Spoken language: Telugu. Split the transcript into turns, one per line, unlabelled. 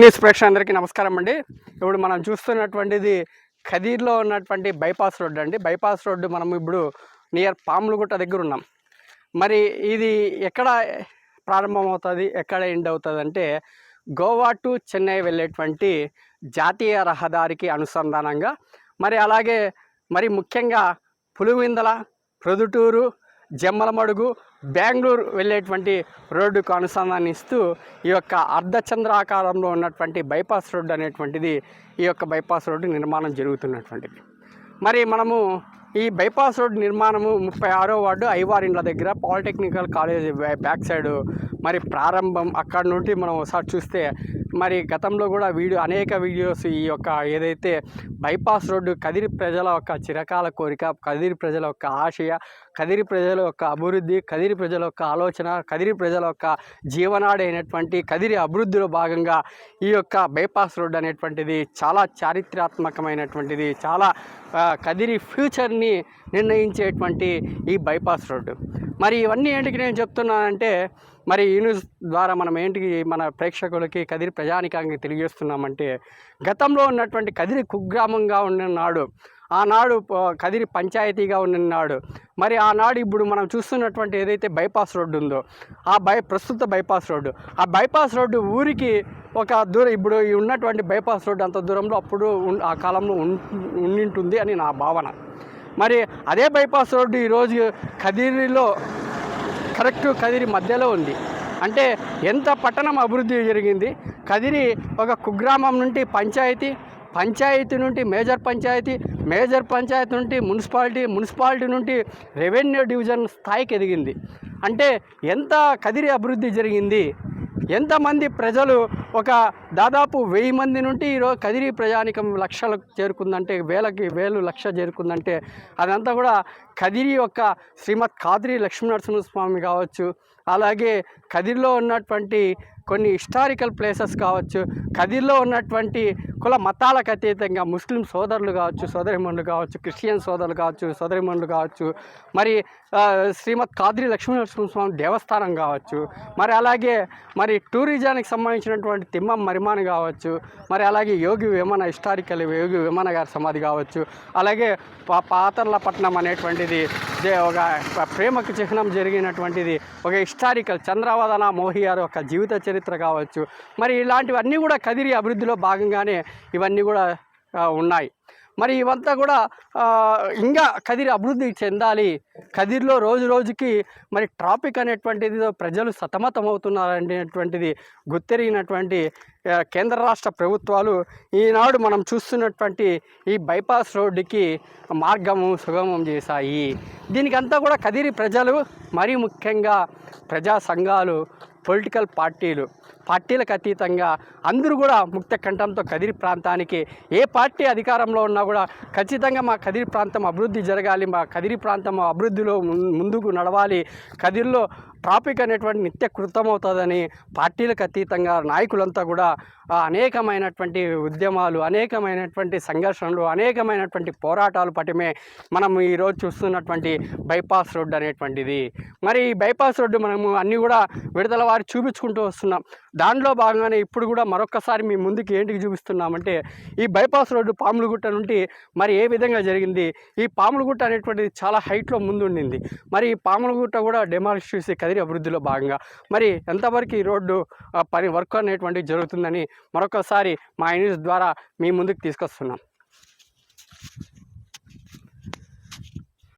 న్యూస్ ప్రేక్షకులందరికీ నమస్కారం అండి. ఇప్పుడు మనం చూస్తున్నటువంటిది ఖదీర్లో ఉన్నటువంటి బైపాస్ రోడ్డు అండి. బైపాస్ రోడ్డు మనం ఇప్పుడు నియర్ పాములగుట్ట దగ్గర ఉన్నాం. మరి ఇది ఎక్కడ ప్రారంభమవుతుంది? ఎక్కడ ఎండ్ అవుతుంది అంటే గోవా టు చెన్నై వెళ్ళేటువంటి జాతీయ రహదారికి అనుసంధానంగా మరి అలాగే మరి ముఖ్యంగా పులివిందల ప్రొదుటూరు జమ్మలమడుగు బెంగళూరు వెళ్ళేటువంటి రోడ్డుకు అనుసంధానిస్తూ ఈ యొక్క అర్ధచంద్రాకారంలో ఉన్నటువంటి బైపాస్ రోడ్డు అనేటువంటిది ఈ యొక్క బైపాస్ రోడ్డు నిర్మాణం జరుగుతున్నటువంటిది. మరి మనము ఈ బైపాస్ రోడ్ నిర్మాణము ముప్పై ఆరో వార్డు ఐవారిండ్ల దగ్గర పాలిటెక్నికల్ కాలేజ్ బ్యాక్ సైడ్ మరి ప్రారంభం అక్కడ నుండి మనం ఒకసారి చూస్తే మరి గతంలో కూడా వీడియో అనేక వీడియోస్ ఈ యొక్క ఏదైతే బైపాస్ రోడ్డు కదిరి ప్రజల యొక్క చిరకాల కోరిక కదిరి ప్రజల యొక్క ఆశయ కదిరి ప్రజల యొక్క అభివృద్ధి కదిరి ప్రజల యొక్క ఆలోచన కదిరి ప్రజల యొక్క జీవనాడి అయినటువంటి కదిరి అభివృద్ధిలో భాగంగా ఈ యొక్క బైపాస్ రోడ్ అనేటువంటిది చాలా చారిత్రాత్మకమైనటువంటిది చాలా కదిరి ఫ్యూచర్ని నిర్ణయించేటువంటి ఈ బైపాస్ రోడ్డు. మరి ఇవన్నీ ఏంటికి నేను చెప్తున్నానంటే మరి ఈ న్యూస్ ద్వారా మనం ఏంటికి మన ప్రేక్షకులకి కదిరి ప్రజానికానికి తెలియజేస్తున్నామంటే గతంలో ఉన్నటువంటి కదిరి కుగ్రామంగా ఉన్న నాడు ఆనాడు కదిరి పంచాయతీగా ఉన్ననాడు మరి ఆనాడు ఇప్పుడు మనం చూస్తున్నటువంటి ఏదైతే బైపాస్ రోడ్డు ఉందో ఆ బై ప్రస్తుత బైపాస్ రోడ్డు ఆ బైపాస్ రోడ్డు ఊరికి ఒక దూరం ఇప్పుడు ఉన్నటువంటి బైపాస్ రోడ్డు అంత దూరంలో అప్పుడు ఆ కాలంలో ఉండి ఉండింటుంది అని నా భావన. మరి అదే బైపాస్ రోడ్డు ఈరోజు కదిరిలో కరెక్ట్ కదిరి మధ్యలో ఉంది. అంటే ఎంత పట్టణం అభివృద్ధి జరిగింది. కదిరి ఒక కుగ్రామం నుండి పంచాయతీ పంచాయతీ నుండి మేజర్ పంచాయతీ మేజర్ పంచాయతీ నుండి మున్సిపాలిటీ మున్సిపాలిటీ నుండి రెవెన్యూ డివిజన్ స్థాయికి ఎదిగింది. అంటే ఎంత కదిరి అభివృద్ధి జరిగింది. ఎంతమంది ప్రజలు ఒక దాదాపు వెయ్యి మంది నుండి ఈరోజు కదిరి ప్రజానికం లక్షలకు చేరుకుందంటే వేలకి వేలు లక్ష చేరుకుందంటే అదంతా కూడా కదిరి యొక్క శ్రీమద్ కాదిరి లక్ష్మీనరసింహస్వామి కావచ్చు అలాగే కదిరిలో ఉన్నటువంటి కొన్ని హిస్టారికల్ ప్లేసెస్ కావచ్చు కదిరిలో ఉన్నటువంటి కుల మతాలకు అతీతంగా ముస్లిం సోదరులు కావచ్చు సోదరిమణులు కావచ్చు క్రిస్టియన్ సోదరులు కావచ్చు సోదరిమణులు కావచ్చు మరి శ్రీమద్ కాద్రి లక్ష్మీనరసింహస్వామి దేవస్థానం కావచ్చు మరి అలాగే మరి టూరిజానికి సంబంధించినటువంటి తిమ్మం మరిమాన్ కావచ్చు. మరి అలాగే యోగి విమన హిస్టారికల్ యోగి వేమన గారి సమాధి కావచ్చు. అలాగే పా పాతర్లపట్నం అనేటువంటిది ఒక ప్రేమకు చిహ్నం జరిగినటువంటిది ఒక హిస్టారికల్ చంద్రవదన మోహియార్ యొక్క జీవిత చరిత్ర కావచ్చు. మరి ఇలాంటివన్నీ కూడా కదిరి అభివృద్ధిలో భాగంగానే ఇవన్నీ కూడా ఉన్నాయి. మరి ఇవంతా కూడా ఇంకా కదిరి అభివృద్ధి చెందాలి. కదిరిలో రోజు రోజుకి మరి ట్రాఫిక్ అనేటువంటిది ప్రజలు సతమతం అవుతున్నారనేటువంటిది గుర్తెరిగినటువంటి కేంద్ర రాష్ట్ర ప్రభుత్వాలు ఈనాడు మనం చూస్తున్నటువంటి ఈ బైపాస్ రోడ్డుకి మార్గము సుగమం చేశాయి. దీనికంతా కూడా కదిరి ప్రజలు మరీ ముఖ్యంగా ప్రజా సంఘాలు పొలిటికల్ పార్టీలు పార్టీలకు అతీతంగా అందరూ కూడా ముక్త కంఠంతో కదిరి ప్రాంతానికి ఏ పార్టీ అధికారంలో ఉన్నా కూడా ఖచ్చితంగా మా కదిరి ప్రాంతం అభివృద్ధి జరగాలి మా కదిరి ప్రాంతం అభివృద్ధిలో ముందుకు నడవాలి. కదిరిలో ట్రాఫిక్ అనేటువంటి నిత్య కృతమవుతుందని పార్టీలకు అతీతంగా నాయకులంతా కూడా అనేకమైనటువంటి ఉద్యమాలు అనేకమైనటువంటి సంఘర్షణలు అనేకమైనటువంటి పోరాటాలు పటమే మనం ఈరోజు చూస్తున్నటువంటి బైపాస్ రోడ్డు అనేటువంటిది. మరి ఈ బైపాస్ రోడ్డు మనము అన్నీ కూడా విడుదల వారి చూపించుకుంటూ వస్తున్నాం. దాంట్లో భాగంగానే ఇప్పుడు కూడా మరొకసారి మీ ముందుకు ఏంటికి చూపిస్తున్నామంటే ఈ బైపాస్ రోడ్డు పాములుగుట్ట నుండి మరి ఏ విధంగా జరిగింది? ఈ పాములుగుట్ట అనేటువంటిది చాలా హైట్లో ముందుండింది. మరి ఈ పాములుగుట్ట కూడా డెమాలిష్ చేసి కదిరి అభివృద్ధిలో భాగంగా. మరి ఎంతవరకు ఈ రోడ్డు పని వర్క్ అనేటువంటి జరుగుతుందని మరొకసారి మా న్యూస్ ద్వారా మీ ముందుకు తీసుకొస్తున్నాం.